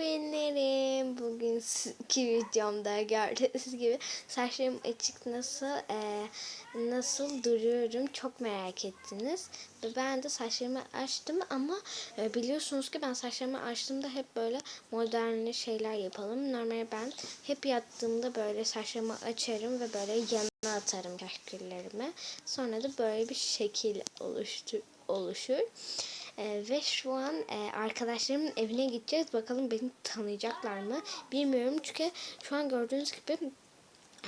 Queenlerim. Bugünkü videomda gördüğünüz gibi saçlarım açık nasıl e, nasıl duruyorum çok merak ettiniz. Ben de saçlarımı açtım ama e, biliyorsunuz ki ben saçlarımı açtığımda hep böyle modern şeyler yapalım. Normalde ben hep yattığımda böyle saçlarımı açarım ve böyle yana atarım kaşgüllerimi. Sonra da böyle bir şekil oluştu, oluşur. Ee, ve şu an e, arkadaşlarımın evine gideceğiz. Bakalım beni tanıyacaklar mı? Bilmiyorum çünkü şu an gördüğünüz gibi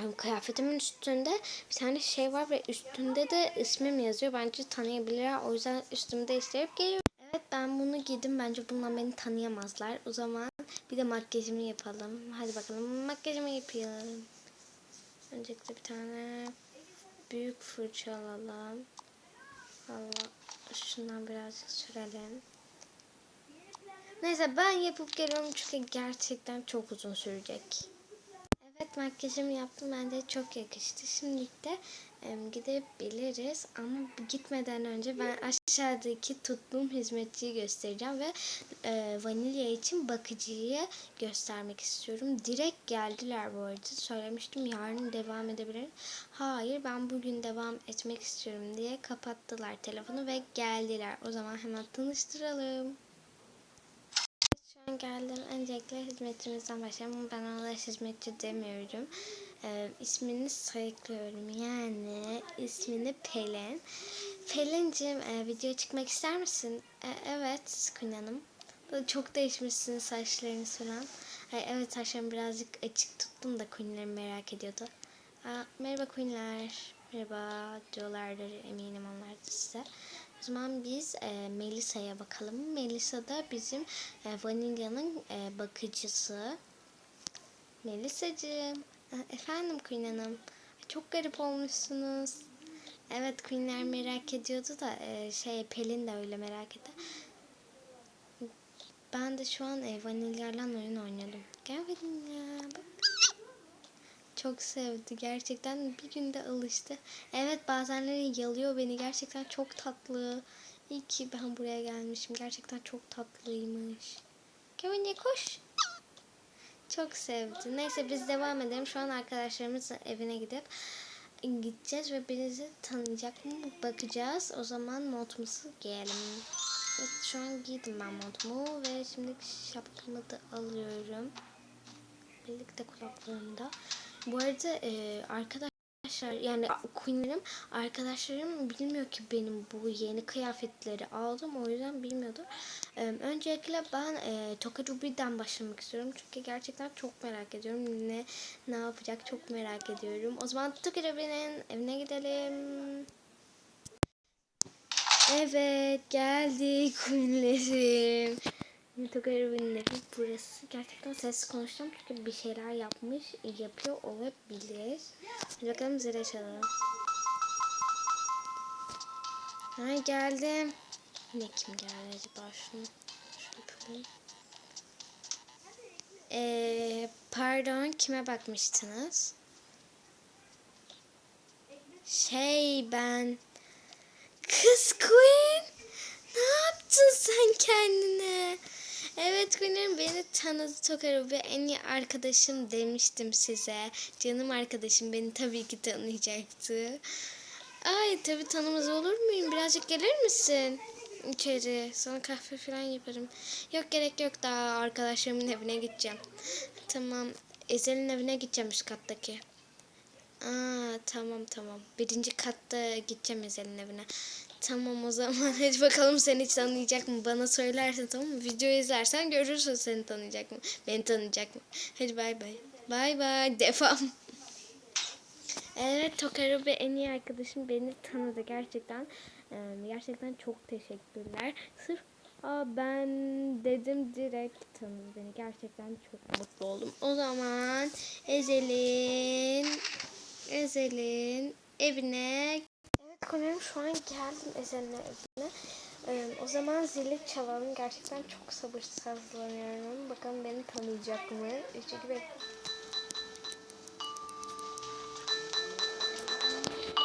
e, kıyafetimin üstünde bir tane şey var ve üstünde de ismim yazıyor. Bence tanıyabilirler. O yüzden üstümü değiştirip geliyorum. Evet ben bunu giydim. Bence bundan beni tanıyamazlar. O zaman bir de makyajımı yapalım. Hadi bakalım makyajımı yapayım. Öncelikle bir tane büyük fırça alalım. Allah şundan birazcık sürelim. Neyse ben yapıp geliyorum çünkü gerçekten çok uzun sürecek. Evet makyajımı yaptım. Bence çok yakıştı. Şimdi de e, gidebiliriz. Ama gitmeden önce ben aşağıdaki tuttuğum hizmetçiyi göstereceğim ve e, vanilya için bakıcıyı göstermek istiyorum. Direkt geldiler bu arada. Söylemiştim yarın devam edebilir. Hayır ben bugün devam etmek istiyorum diye kapattılar telefonu ve geldiler. O zaman hemen tanıştıralım. An geldim. Öncelikle hizmetçimizden başlayalım. Ben ona hizmetçi demiyorum. Ee, ismini sayıklıyorum. Yani ismini Pelin. Pelin'cim e, video çıkmak ister misin? E, evet Queen Hanım. Çok değişmişsin saçlarını süren. Ay, evet saçlarımı birazcık açık tuttum da Queen'ler merak ediyordu. Aa, merhaba Queen'ler. Merhaba diyorlardır eminim onlar da size. O zaman biz e, Melisa'ya bakalım. Melisa da bizim e, Vanilya'nın e, bakıcısı. Melisa'cığım. E, efendim Queen Hanım. Çok garip olmuşsunuz. Evet Queen'ler merak ediyordu da e, şey Pelin de öyle merak etti. Ben de şu an e, Vanilya'yla oyun oynadım. Gel Vanilya bak. Çok sevdi. Gerçekten bir günde alıştı. Evet bazenleri yalıyor beni. Gerçekten çok tatlı. İyi ki ben buraya gelmişim. Gerçekten çok tatlıymış. Kevin koş. Çok sevdi. Neyse biz devam edelim. Şu an arkadaşlarımızın evine gidip gideceğiz ve bizi tanıyacak mı bakacağız. O zaman montumuzu giyelim. Evet, şu an giydim ben montumu ve şimdi şapkamı da alıyorum. Birlikte kulaklığımda. Bu arada e, arkadaşlar yani Queen'lerim arkadaşlarım bilmiyor ki benim bu yeni kıyafetleri aldım o yüzden bilmiyordu. E, öncelikle ben e, Toka Ruby'den başlamak istiyorum çünkü gerçekten çok merak ediyorum ne ne yapacak çok merak ediyorum. O zaman Toka Ruby'nin evine gidelim. Evet geldik Queen'lerim. Tokarabinlerin burası gerçekten ses konuşacağım çünkü bir şeyler yapmış, yapıyor olabilir. Hadi bakalım zile çalalım. Ha geldim. Ne kim geldi acaba şunu? Yapalım. Ee, pardon kime bakmıştınız? Şey ben Kız Queen ne yaptın sen kendine? Queen'im beni tanıdı Tokaru ve en iyi arkadaşım demiştim size. Canım arkadaşım beni tabii ki tanıyacaktı. Ay tabii tanımaz olur muyum? Birazcık gelir misin? içeri. Sana kahve falan yaparım. Yok gerek yok daha arkadaşlarımın evine gideceğim. Tamam. Ezel'in evine gideceğim üst kattaki. Aa tamam tamam. Birinci katta gideceğim Ezel'in evine. Tamam o zaman hadi bakalım seni hiç tanıyacak mı? Bana söylersin tamam mı? Videoyu izlersen görürsün seni tanıyacak mı? Beni tanıyacak mı? Hadi bay bay. Bay bay. Devam. Evet Tokaru ve en iyi arkadaşım beni tanıdı gerçekten. Gerçekten çok teşekkürler. Sırf Aa, ben dedim direkt tanıdı beni. Gerçekten çok mutlu oldum. O zaman Ezel'in Ezel'in evine konuyorum şu an geldim Ezel'in evine. Ee, o zaman zili çalalım. Gerçekten çok sabırsızlanıyorum. Bakalım beni tanıyacak mı? 3 2 1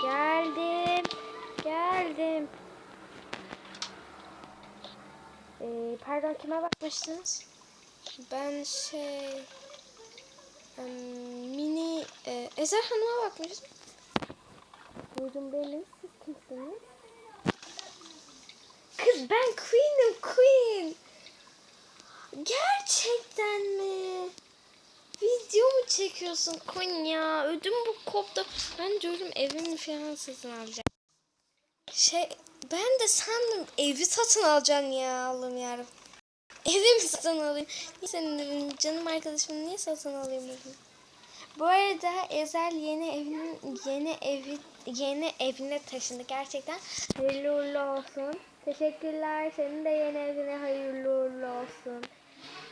Geldim. Geldim. Ee, pardon kime bakmıştınız? Ben şey mini e, Ezer Hanım'a bakmıştım. Buyurun benim. Kimsiniz? Kız ben Queen'im Queen. Gerçekten mi? Video mu çekiyorsun Konya? Ödüm bu koptu. Ben diyorum evimi falan satın alacağım. Şey ben de sandım evi satın alacaksın ya Allah'ım yarabbim. Evi mi satın alayım? Niye senin evin canım arkadaşım niye satın alayım evini? Bu arada Ezel yeni evinin yeni evi yeni evine taşındı gerçekten. Hayırlı uğurlu olsun. Teşekkürler. Senin de yeni evine hayırlı uğurlu olsun.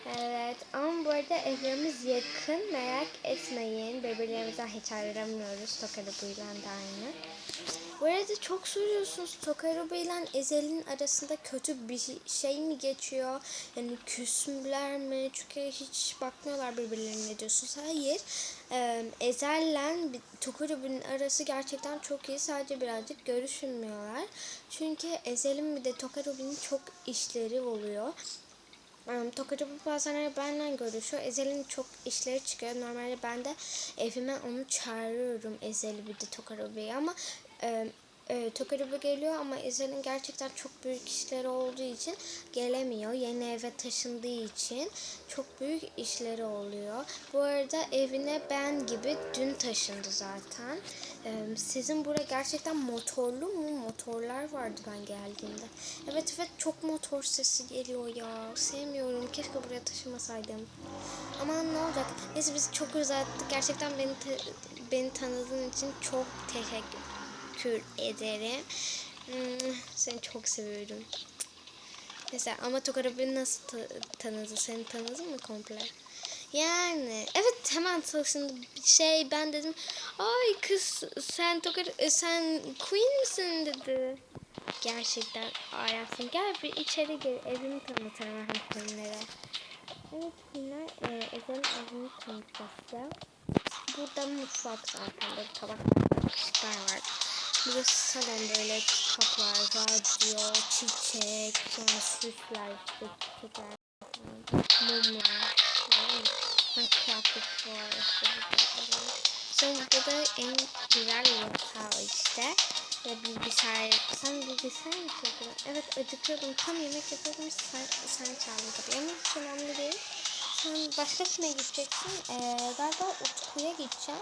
Evet ama bu arada evlerimiz yakın merak etmeyin. Birbirlerimizden hiç ayrılamıyoruz. Tokarabuyla da aynı. Bu arada çok soruyorsunuz Tokarubu ile Ezel'in arasında kötü bir şey mi geçiyor? Yani küsmüler mi? Çünkü hiç bakmıyorlar birbirlerine diyorsunuz. Hayır. Ee, Ezel'le Tokarubu'nun arası gerçekten çok iyi. Sadece birazcık görüşmüyorlar. Çünkü Ezel'in bir de Tokarubu'nun çok işleri oluyor. Um, Tokacı bu bazenleri benden görüşüyor. Ezel'in çok işleri çıkıyor. Normalde ben de evime onu çağırıyorum. Ezel'i bir de Tokarubu'yu ama e, Tokarubu geliyor ama Ezel'in gerçekten çok büyük işleri olduğu için gelemiyor. Yeni eve taşındığı için çok büyük işleri oluyor. Bu arada evine ben gibi dün taşındı zaten. Ee, sizin burada gerçekten motorlu mu? Motorlar vardı ben geldiğimde. Evet evet çok motor sesi geliyor ya. Sevmiyorum. Keşke buraya taşımasaydım. Ama ne olacak? Neyse biz çok uzattık. Gerçekten beni beni tanıdığın için çok teşekkür ederim. Hmm, seni çok seviyorum. Neyse ama Tokara beni nasıl ta- tanıdı? Seni tanıdı mı komple? Yani evet hemen taşındı. Şey ben dedim ay kız sen Tokar e, sen Queen misin dedi. Gerçekten hayatım gel bir içeri gel evimi tanıtalım hem Queen'lere. Evet Queen'ler e, Ezel'in evini tanıtacağız. Burada mutfak zaten böyle tabaklar, var. Burası salon böyle kitaplar, radyo, çiçek, sonra süsler, çiçekler, mumlar. Minecraft var. Sonra burada da en güzel yatağı işte. Ve bilgisayar, sen bilgisayar mı yapıyordun? Evet acıkıyordum, tam yemek yapıyordum, sen, sen çağırdın tabii. Ama hiç önemli değil. Sen başka kime gideceksin? Ee, galiba Utku'ya gideceğim.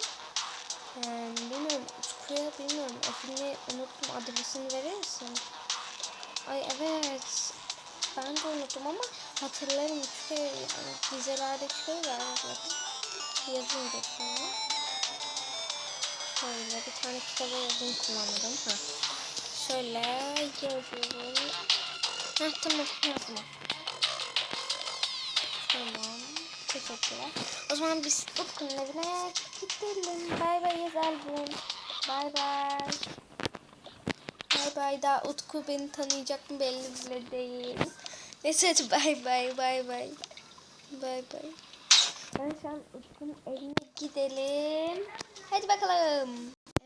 Ee, bilmiyorum Utku'ya bilmiyorum. Efendim unuttum adresini verir misin? Ay evet. Ben de unuttum ama hatırlarım çünkü yani dizelerde çıkıyor ya evet. Yazayım da sonra. Şöyle bir tane kitabı yazayım kullanırım. Ha. Şöyle yazıyorum. Ha tamam yazdım. Tamam. Teşekkürler. O zaman biz Utku'nun evine gidelim. Bay bay Yezel Bun. Bay bay. Bay bay daha Utku beni tanıyacak mı belli bile değil. Neyse hadi bay bay bay bay. Bay bay. Ben şu an Utku'nun evine gidelim. Hadi bakalım.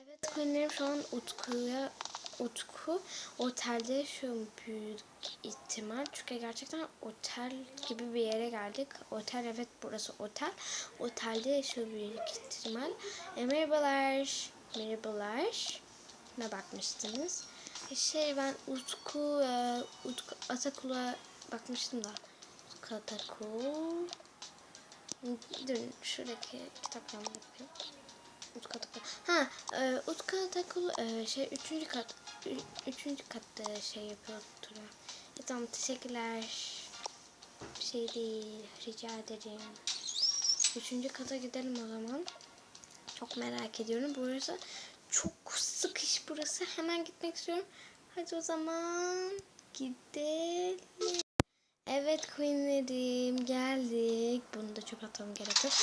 Evet Queen'lerim şu an Utku'ya Utku otelde şu büyük ihtimal çünkü gerçekten otel gibi bir yere geldik. Otel evet burası otel. Otelde şu büyük ihtimal. E, merhabalar. Merhabalar. Ne bakmıştınız? E, Şey ben Utku, e, Utku Atakul'a bakmıştım da. Utku Atakul. Dur şuradaki kitaptan bakayım. Utku Atakul. Ha, e, Utku Atakul e, şey üçüncü kat üçüncü katta şey yapıyor Tura. E, tamam teşekkürler. Bir şey değil. Rica ederim. Üçüncü kata gidelim o zaman. Çok merak ediyorum. Burası çok sıkış burası. Hemen gitmek istiyorum. Hadi o zaman gidelim. Evet Queen'lerim geldik. Bunu da çok atmam gerek yok.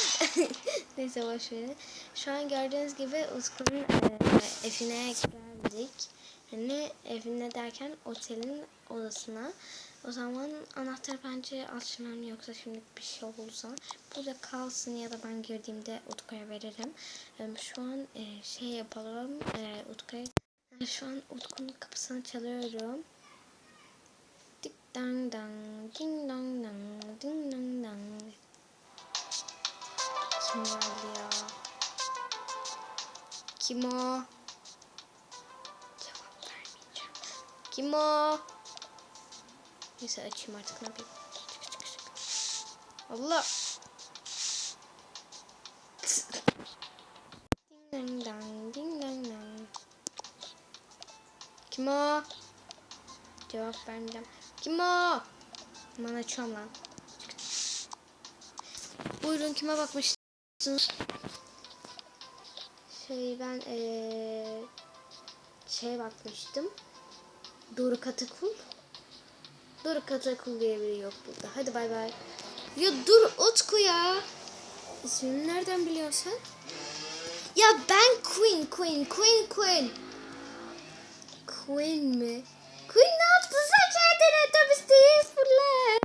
Neyse boş verin. Şu an gördüğünüz gibi Utku'nun e, evine geldik. Yani evine derken otelin odasına. O zaman anahtar bence açmam yoksa şimdi bir şey olursa burada kalsın ya da ben girdiğimde Utku'ya veririm. E, Şu an e, şey yapalım. E, Utku'ya şu an Utku'nun kapısını çalıyorum. Dang dang, ding dong dang, ding dong dang. Kim geldi ya? Kim o? Cevap vermeyeceğim. Kim o? Neyse açayım artık ne yapayım. Allah. Ding dang dang ding dang dang. Kim o? Cevap vermeyeceğim. Kim o? Hemen açıyorum lan. Buyurun kime bakmışsınız? Şey ben eee şeye bakmıştım. Doruk Atakul. Doruk Atakul diye biri yok burada. Hadi bay bay. Ya dur Utku ya. İsmini nereden biliyorsun? Ya ben Queen, Queen, Queen, Queen. Queen mi? Queen ne yaptı sen kendine? Otobüsteyi fırla.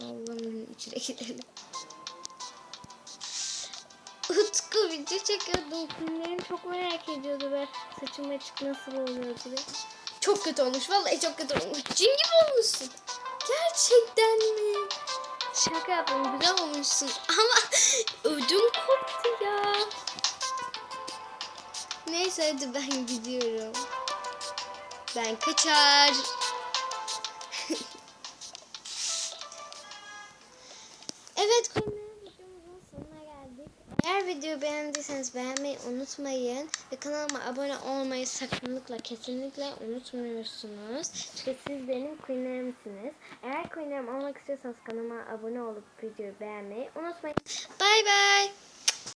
Allah'ım içine gidelim. Utku video çekiyordum. Filmlerini çok merak ediyordu ve saçım açık nasıl oluyor diye. Çok kötü olmuş. Vallahi çok kötü olmuş. Cin gibi olmuşsun. Gerçekten mi? Şaka yaptım. Güzel olmuşsun. Ama ödüm koptu ya. Neyse hadi ben gidiyorum. Ben kaçar. Evet videomuzun sonuna. Eğer videoyu beğendiyseniz beğenmeyi unutmayın. Ve kanalıma abone olmayı sakınlıkla kesinlikle unutmuyorsunuz. Çünkü siz benim queenlerimsiniz. Eğer queenlerim olmak istiyorsanız kanalıma abone olup videoyu beğenmeyi unutmayın. Bay bay.